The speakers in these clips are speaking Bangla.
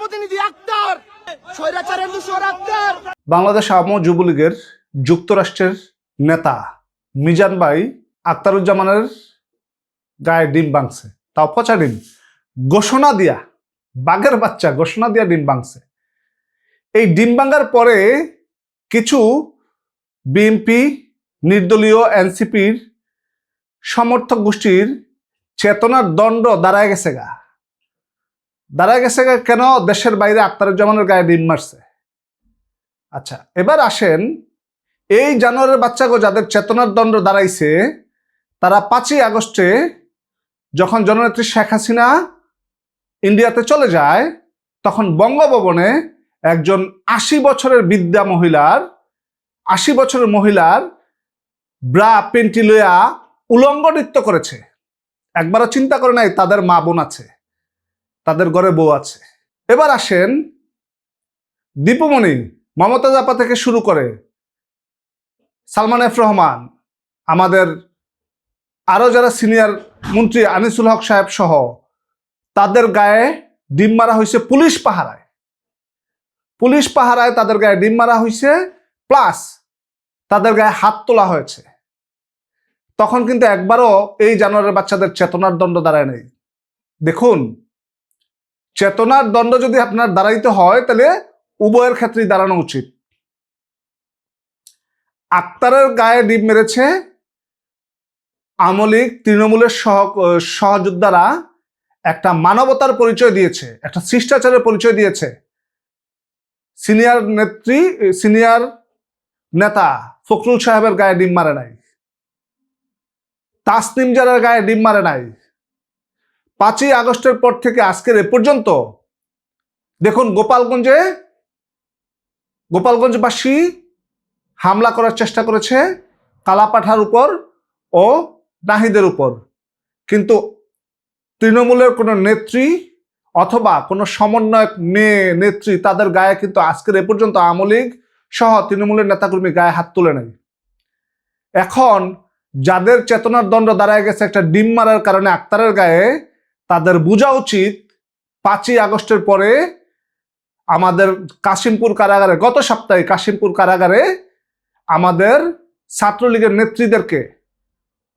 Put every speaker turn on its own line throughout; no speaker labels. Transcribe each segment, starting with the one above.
প্রতিনিধি আক্তার। স্বৈরাচারের আক্তার।
বাংলাদেশ আওয়ামী যুবলীগের যুক্তরাষ্ট্রের নেতা মিজান ভাই আক্তারুজ্জামানের গায়ে ডিম বাংছে তাও পচা ডিম ঘোষণা দিয়া, বাঘের বাচ্চা ঘোষণা দিয়া ডিম বাংছে এই ডিম ভাঙার পরে কিছু বিএনপি, নির্দলীয় এনসিপির সমর্থক গোষ্ঠীর চেতনার দণ্ড দাঁড়ায় গেছে গা। দাঁড়ায় গেছে কেন? দেশের বাইরে আক্তারুজ্জামানের গায়ে ডিম মারছে। আচ্ছা এবার আসেন এই জানোয়ারের বাচ্চাগো যাদের চেতনার দণ্ড দাঁড়াইছে, তারা পাঁচই আগস্টে যখন জননেত্রী শেখ হাসিনা ইন্ডিয়াতে চলে যায়, তখন বঙ্গভবনে একজন আশি বছরের বিদ্যা মহিলার, আশি বছরের মহিলার ব্রা পেন্টি লইয়া উলঙ্গ নৃত্য করেছে। একবারও চিন্তা করে নাই, তাদের মা বোন আছে। তাদের ঘরে বউ আছে। এবার আসেন দীপুমণি মমতা জাপা থেকে শুরু করে সালমান এফ রহমান, আমাদের আরও যারা সিনিয়র মন্ত্রী আনিসুল হক সাহেব সহ, তাদের গায়ে ডিম মারা হয়েছে পুলিশ পাহারায়। পুলিশ পাহারায় তাদের গায়ে ডিম মারা হয়েছে, প্লাস তাদের গায়ে হাত তোলা হয়েছে। তখন কিন্তু একবারও এই জানোয়ারের বাচ্চাদের চেতনার দণ্ড দাঁড়ায় নেই। দেখুন চেতনার দণ্ড যদি আপনার দাঁড়াইতে হয়, তাহলে উভয়ের ক্ষেত্রেই দাঁড়ানো উচিত। আক্তারের গায়ে ডিম মেরেছে আমলিক তৃণমূলের সহ, সহযোদ্ধারা একটা মানবতার পরিচয় দিয়েছে, একটা শিষ্টাচারের পরিচয় দিয়েছে। সিনিয়র নেত্রী, সিনিয়র নেতা ফখরুল সাহেবের গায়ে ডিম মারে নাই। তাসনিম জারার গায়ে ডিম মারে নাই। পাঁচই আগস্টের পর থেকে আজকের এ পর্যন্ত, দেখুন গোপালগঞ্জে গোপালগঞ্জবাসী হামলা করার চেষ্টা করেছে কালাপাঠার উপর ও নাহিদের উপর। কিন্তু তৃণমূলের কোনো নেত্রী অথবা কোনো সমন্বয়ক মেয়ে, নেত্রী তাদের গায়ে কিন্তু আজকের এ পর্যন্ত আওয়ামী লীগ সহ তৃণমূলের নেতাকর্মী গায়ে হাত তুলে নেয় এখন যাদের চেতনার দণ্ড দাঁড়ায় গেছে, একটা ডিম মারার কারণে আক্তারের গায়ে তাদের বোঝা উচিত পাঁচই আগস্টের পরে আমাদের কাশিমপুর কারাগারে, গত সপ্তাহে কাশিমপুর কারাগারে আমাদের ছাত্রলীগের নেত্রীদেরকে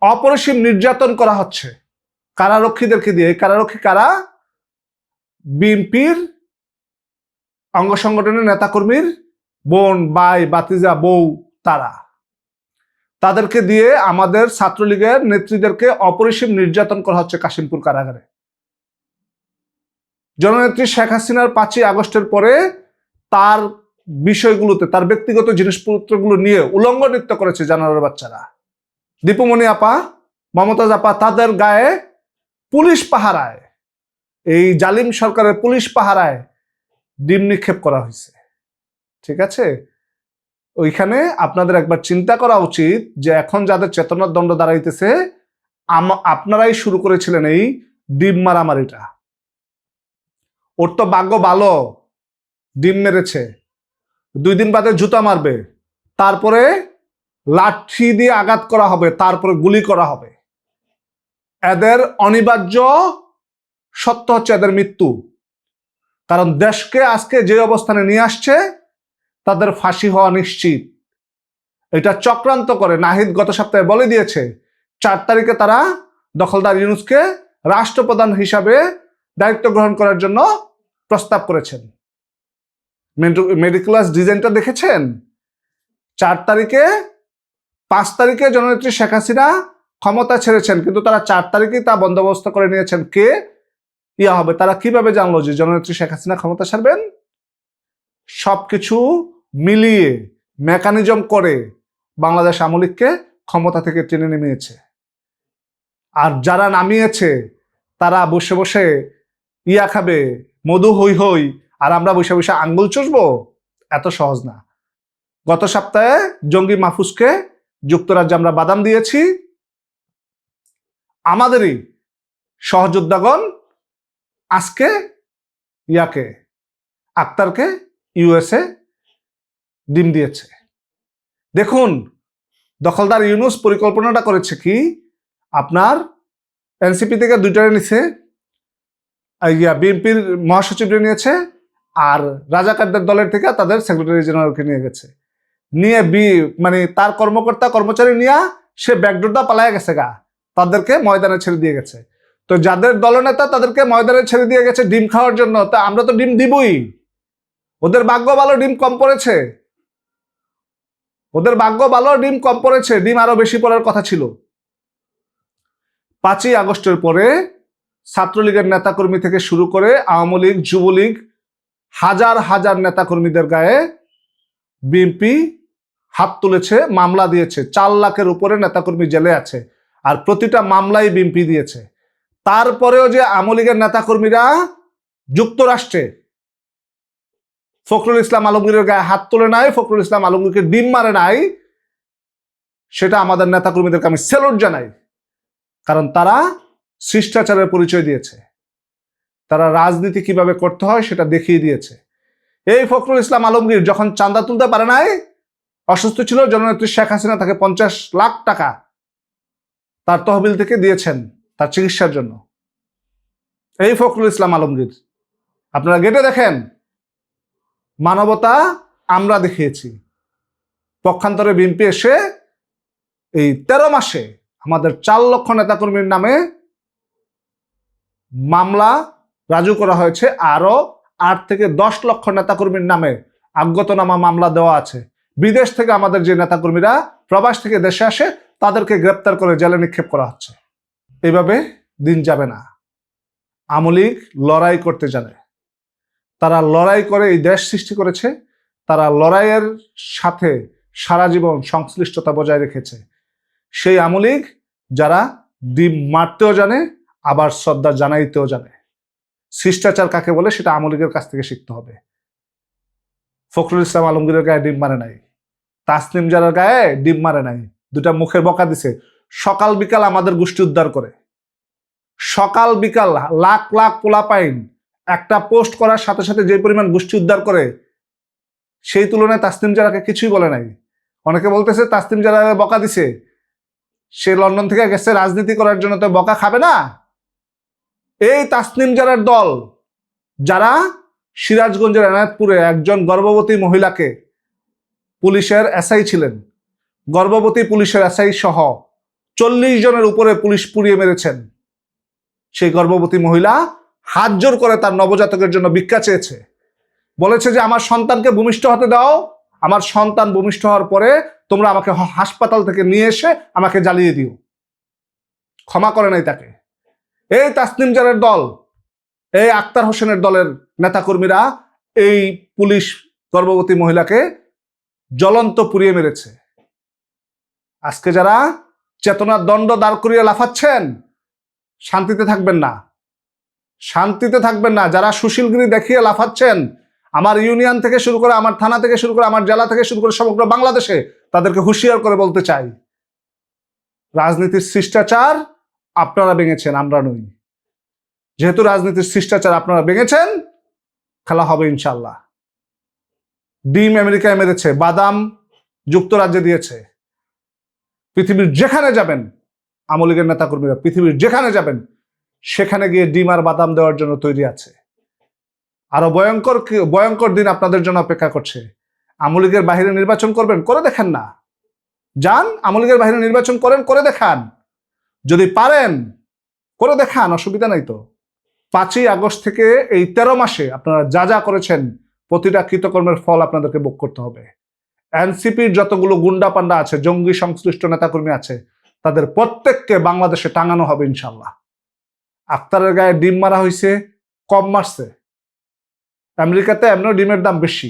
অপরিসীম নির্যাতন করা হচ্ছে। কারারক্ষীদেরকে দিয়ে কারারক্ষী কারা? বিএনপির অঙ্গ সংগঠনের নেতাকর্মীর বোন বাই বাতিজা বউ, তারা। তাদেরকে দিয়ে আমাদের ছাত্রলীগের নেত্রীদেরকে অপরিসীম নির্যাতন করা হচ্ছে কাশিমপুর কারাগারে। জননেত্রী শেখ হাসিনার পাঁচই আগস্টের পরে তার বিষয়গুলোতে, তার ব্যক্তিগত জিনিসপত্রগুলো নিয়ে উলঙ্গ নৃত্য করেছে জানোয়ারের বাচ্চারা। দীপুমণি আপা, মমতাজ আপা তাদের গায়ে পুলিশ পাহারায়। এই জালিম সরকারের পুলিশ পাহারায় ডিম নিক্ষেপ করা হয়েছে। ঠিক আছে? ওইখানে আপনাদের একবার চিন্তা করা উচিত যে এখন যাদের চেতনার দণ্ড দাঁড়াইতেছে আপনারাই শুরু করেছিলেন এই ডিম মারামারিটা। ওর তো ভাগ্য ভালো। ডিম মেরেছে। দুই দিন বাদে জুতা মারবে। তারপরে লাঠি দিয়ে আঘাত করা হবে, তারপরে গুলি করা হবে। এদের অনিবার্য সত্য হচ্ছে এদের মৃত্যু। কারণ দেশকে আজকে যে অবস্থানে নিয়ে আসছে, তাদের ফাঁসি হওয়া নিশ্চিত। এটা চক্রান্ত করে, নাহিদ গত সপ্তাহে বলে দিয়েছে, চার তারিখে তারা দখলদার ইউনুসকে রাষ্ট্রপ্রধান হিসাবে দায়িত্ব গ্রহণ করার জন্য প্রস্তাব করেছেন। মেডিকুলাস ডিজাইনটা দেখেছেন? চার তারিখে, পাঁচ তারিখে জননেত্রী শেখ হাসিনা ক্ষমতা ছেড়েছেন, কিন্তু তারা চার তারিখেই তা বন্দোবস্ত করে নিয়েছেন। কে? ইয়া হবে। তারা কীভাবে জানলো যে জননেত্রী শেখ হাসিনা ক্ষমতা ছাড়বেন? সবকিছু মিলিয়ে, মেকানিজম করে বাংলাদেশ আমলিককে ক্ষমতা থেকে টেনে নেমিয়েছে আর যারা নামিয়েছে, তারা বসে বসে ইয়া খাবে মধু হই হই আর আমরা বসে বসে আঙ্গুল চষবো? এত সহজ না। গত সপ্তাহে জঙ্গি মাহফুজকে যুক্তরাজ্যে আমরা বাদাম দিয়েছি। আমাদেরই সহযোদ্ধাগণ আজকে ইয়াকে, আক্তারকে ইউএসএ ডিম দিয়েছে। দেখুন, দখলদার ইউনুস পরিকল্পনাটা করেছে কি? আপনার এনসিপি থেকে দুইটারে নিছে ইয়া, বিএনপির মহাসচিবরে নিয়েছে আর রাজাকারদের দলের থেকে তাদের সেক্রেটারি জেনারেলকে নিয়ে গেছে। নিয়ে বি মানে তার কর্মকর্তা, কর্মচারী নিয়ে সে ব্যাকডোরটা পালায় গেছে গা। তাদেরকে ময়দানে ছেড়ে দিয়ে গেছে। তো যাদের দলনেতা তাদেরকে ময়দানে ছেড়ে দিয়ে গেছে ডিম খাওয়ার জন্য, তা আমরা তো ডিম দিবই। ওদের ভাগ্য ভালো ডিম কম পড়েছে। ওদের ভাগ্য ভালো ডিম কম পড়েছে, ডিম আরও বেশি পড়ার কথা ছিল। পাঁচই আগস্টের পরে ছাত্রলীগের নেতাকর্মী থেকে শুরু করে আওয়ামী লীগ, যুবলীগ, হাজার হাজার নেতাকর্মীদের গায়ে বিএনপি হাত তুলেছে, মামলা দিয়েছে। চার লাখের উপরে নেতাকর্মী জেলে আছে আর প্রতিটা মামলাই বিএনপি দিয়েছে। তারপরেও যে আওয়ামী লীগের নেতাকর্মীরা যুক্তরাষ্ট্রে ফখরুল ইসলাম আলমগীরের গায়ে হাত তুলে নাই, ফখরুল ইসলাম আলমগীরকে ডিম মারে নাই, সেটা আমাদের নেতাকর্মীদেরকে আমি সেলুট জানাই। কারণ তারা শিষ্টাচারের পরিচয় দিয়েছে। তারা রাজনীতি কীভাবে করতে হয় সেটা দেখিয়ে দিয়েছে। এই ফখরুল ইসলাম আলমগীর যখন চাঁদা তুলতে পারে নাই, অসুস্থ ছিল, জননেত্রী শেখ হাসিনা তাকে পঞ্চাশ লাখ টাকা তার তহবিল থেকে দিয়েছেন তার চিকিৎসার জন্য। এই ফখরুল ইসলাম আলমগীর, আপনারা গেটে দেখেন, মানবতা আমরা দেখিয়েছি। পক্ষান্তরে বিএনপি এসে এই তেরো মাসে আমাদের চার লক্ষ নেতাকর্মীর নামে মামলা রাজু করা হয়েছে। আরও আট থেকে দশ লক্ষ নেতাকর্মীর নামে আজ্ঞতনামা মামলা দেওয়া আছে। বিদেশ থেকে আমাদের যে নেতাকর্মীরা প্রবাস থেকে দেশে আসে, তাদেরকে গ্রেপ্তার করে জেলে নিক্ষেপ করা হচ্ছে। এইভাবে দিন যাবে না। আমলিক লড়াই করতে জানে। তারা লড়াই করে এই দেশ সৃষ্টি করেছে। তারা লড়াইয়ের সাথে সারা জীবন সংশ্লিষ্টতা বজায় রেখেছে। সেই আমলিক যারা ডিম মারতেও জানে আবার শ্রদ্ধা জানাইতেও জানে। শিষ্টাচার কাকে বলে সেটা আমলিগের কাছ থেকে শিখতে হবে। ফখরুল ইসলাম আলমগীরের গায়ে ডিম মারে নাই। তাসনিম জারার গায়ে ডিম মারে নাই। দুটা মুখের বকা দিছে। সকাল বিকাল আমাদের গোষ্ঠী উদ্ধার করে। সকাল বিকাল লাখ লাখ পোলা পাইন একটা পোস্ট করার সাথে সাথে যে পরিমাণ গোষ্ঠী উদ্ধার করে, সেই তুলনায় তাসনিম জারাকে কিছুই বলে নাই। অনেকে বলতেছে, তাসনিম জারা বকা দিছে। সে লন্ডন থেকে গেছে, রাজনীতি করার জন্য তো বকা খাবে না? এই তাসনিম জারার দল, যারা সিরাজগঞ্জের এনায়তপুরে একজন গর্ভবতী মহিলাকে পুলিশের এসআই ছিলেন। গর্ভবতী পুলিশের এসআই সহ চল্লিশ জনের উপরে পুলিশ পুড়িয়ে মেরেছেন। সেই গর্ভবতী মহিলা হাত জোর করে তার নবজাতকের জন্য ভিক্ষা চেয়েছে। বলেছে যে, আমার সন্তানকে ভূমিষ্ঠ হতে দাও, আমার সন্তান ভূমিষ্ঠ হওয়ার পরে তোমরা আমাকে হাসপাতাল থেকে নিয়ে এসে আমাকে জ্বালিয়ে দিও। ক্ষমা করে নাই তাকে। এই তাসনিম জারের দল, এই আক্তার হোসেনের দলের নেতাকর্মীরা এই পুলিশ গর্ভবতী মহিলাকে জ্বলন্ত পুড়িয়ে মেরেছে। আজকে যারা চেতনার দণ্ড দাঁড় করিয়ে লাফাচ্ছেন, শান্তিতে থাকবেন না। শান্তিতে থাকবেন না। যারা সুশীলগিরি দেখিয়ে লাফাচ্ছেন, আমার ইউনিয়ন থেকে শুরু করে, আমার থানা থেকে শুরু করে, আমার জেলা থেকে শুরু করে, সমগ্র বাংলাদেশে তাদেরকে হুঁশিয়ার করে বলতে চাই। রাজনীতির শিষ্টাচার আপনারা ভেঙেছেন, আমরা নই। যেহেতু রাজনীতির শিষ্টাচার আপনারা ভেঙেছেন, খেলা হবে ইনশাল্লাহ ডিম আমেরিকায় মেরেছে, বাদাম যুক্তরাজ্যে দিয়েছে। পৃথিবীর যেখানে যাবেন, আমলিগের নেতাকর্মীরা পৃথিবীর যেখানে যাবেন, সেখানে গিয়ে ডিম আর বাদাম দেওয়ার জন্য তৈরি আছে। আরও ভয়ঙ্কর ভয়ঙ্কর দিন আপনাদের জন্য অপেক্ষা করছে। আমলিগের বাহিরে নির্বাচন করবেন, করে দেখেন না। যান, আমলিগের বাহিরে নির্বাচন করেন, করে দেখান। যদি পারেন, করে দেখান, অসুবিধা নাই তো। পাঁচই আগস্ট থেকে এই তেরো মাসে আপনারা যা যা করেছেন, প্রতিটা কৃতকর্মের ফল আপনাদেরকে ভোগ করতে হবে। এনসিপির যতগুলো গুন্ডা পান্ডা আছে, জঙ্গি সংশ্লিষ্ট নেতাকর্মী আছে, তাদের প্রত্যেককে বাংলাদেশে টাঙানো হবে ইনশাল্লাহ আক্তারের গায়ে ডিম মারা হয়েছে কম মারছে। আমেরিকাতে এমনিও ডিমের দাম বেশি।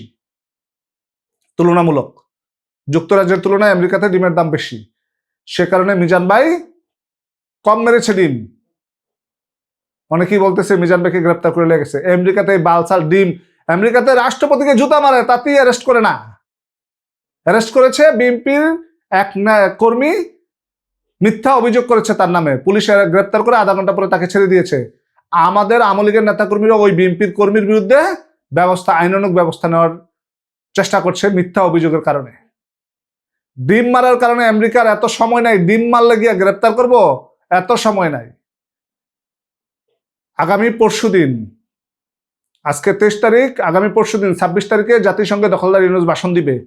তুলনামূলক। যুক্তরাজ্যের তুলনায় আমেরিকাতে ডিমের দাম বেশি। সে কারণে মিজান ভাই কম মেরেছে ডিম। অনেকেই বলতেছে মিজান ভাইকে গ্রেপ্তার করে লেগেছে। আমেরিকাতে এই বালসাল ডিম। আমেরিকাতে রাষ্ট্রপতিকে জুতা মারে, তাতেই অ্যারেস্ট করে না। অ্যারেস্ট করেছে বিএনপির এক কর্মী। মিথ্যা অভিযোগ করেছে তার নামে। পুলিশ গ্রেপ্তার করে আধা ঘণ্টা পরে তাকে ছেড়ে দিয়েছে। আমাদের আমলিগের নেতাকর্মীরা ওই বিএনপির কর্মীর বিরুদ্ধে ব্যবস্থা আইনানুক ব্যবস্থা নেওয়ার চেষ্টা করছে মিথ্যা অভিযোগের কারণে। ডিম মারার কারণে আমেরিকার এত সময় নাই, ডিম মারলে গিয়ে গ্রেপ্তার করব? এত সময় নাই। আগামী পরশু দিন, আজকে তেইশ তারিখ, আগামী পরশু দিন, ছাব্বিশ তারিখে জাতিসংঘে দখলদার ইউনুস ভাষণ দিবে।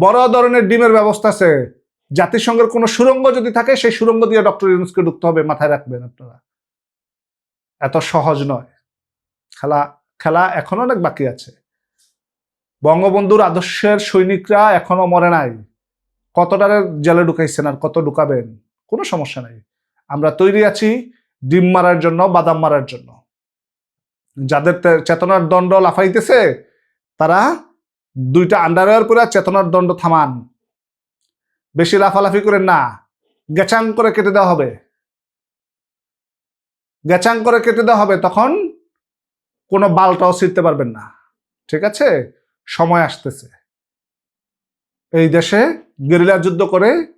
বড় ধরনের ডিমের ব্যবস্থা আছে। জাতিসংঘের কোনো সুরঙ্গ যদি থাকে, সেই সুরঙ্গ দিয়ে ডক্টর ইউনুসকে ঢুকতে হবে, মাথায় রাখবেন আপনারা। এত সহজ নয়। খেলা খেলা এখনও অনেক বাকি আছে। বঙ্গবন্ধুর আদর্শের সৈনিকরা এখনও মরে নাই। কতটারে জেলে ঢুকাইছেন আর কত ঢুকাবেন? কোনো সমস্যা নাই। আমরা তৈরি আছি ডিম মারার জন্য, বাদাম মারার জন্য। যাদের চেতনার দণ্ড লাফাইতেছে, তারা দুইটা আন্ডারওয়্যার পরে চেতনার দণ্ড থামান। বেশি লাফালাফি করেন না। গেচাং করে কেটে দেওয়া হবে। গেচাং করে কেটে দেওয়া হবে, তখন কোনো বালটাও ছিঁড়তে পারবেন না। ঠিক আছে? সময় আসতেছে। এই দেশে গেরিলা যুদ্ধ করে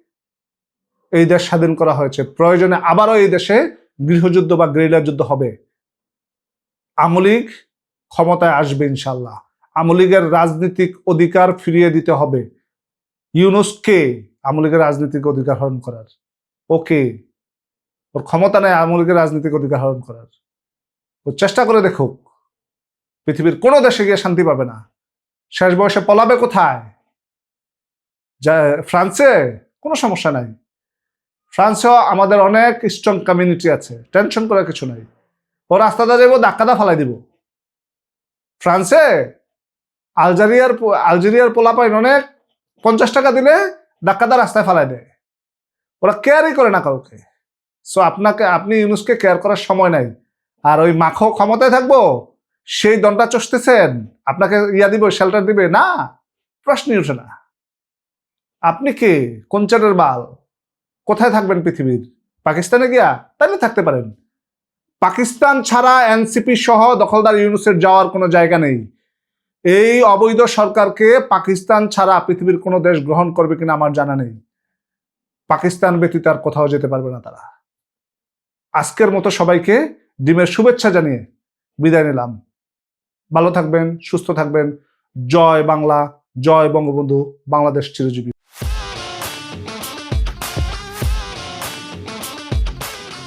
এই দেশ স্বাধীন করা হয়েছে। প্রয়োজনে আবারও এই দেশে গৃহযুদ্ধ বা গেরিলা যুদ্ধ হবে। আমলিগ ক্ষমতায় আসবে ইনশাল্লাহ আমলিগের রাজনৈতিক অধিকার ফিরিয়ে দিতে হবে। ইউনুসকে আমলিগের রাজনৈতিক অধিকার হরণ করার। ওকে। ওর ক্ষমতা নেই আমলিগের রাজনৈতিক অধিকার হরণ করার। ও চেষ্টা করে দেখুক। পৃথিবীর কোনো দেশে গিয়ে শান্তি পাবে না। শেষ বয়সে পলাবে কোথায়? যা, ফ্রান্সে? কোনো সমস্যা নাই। ফ্রান্সেও আমাদের অনেক স্ট্রং কমিউনিটি আছে। টেনশন করার কিছু নাই। ও রাস্তাটা যাব ধাক্কাটা ফালাই দিব। ফ্রান্সে আলজেরিয়ার আলজেরিয়ার পোলাপাইন অনেক পঞ্চাশ টাকা দিলে ধাক্কাটা রাস্তায় ফালাই দেয়। ওরা কেয়ারই করে না কাউকে। সো আপনাকে, আপনি ইউনুসকে কেয়ার করার সময় নাই। আর ওই মাখো ক্ষমতায় থাকব, সেই দণ্ডটা চষতেছেন, আপনাকে ইয়া দিবে শেল্টার দিবে, না। প্রশ্নই ওঠে না। আপনি কে? কোন চারের বাল? কোথায় থাকবেন পৃথিবীর? পাকিস্তানে গিয়া? তাহলে থাকতে পারেন। পাকিস্তান ছাড়া এনসিপি সহ দখলদার ইউনুসের যাওয়ার কোনো জায়গা নেই। এই অবৈধ সরকারকে পাকিস্তান ছাড়া পৃথিবীর কোনো দেশ গ্রহণ করবে কিনা আমার জানা নেই। পাকিস্তান ব্যতীত আর কোথাও যেতে পারবে না তারা। আজকের মতো সবাইকে ডিমের শুভেচ্ছা জানিয়ে বিদায় নিলাম। ভালো থাকবেন, সুস্থ থাকবেন। জয় বাংলা, জয় বঙ্গবন্ধু, বাংলাদেশ চিরজীবী।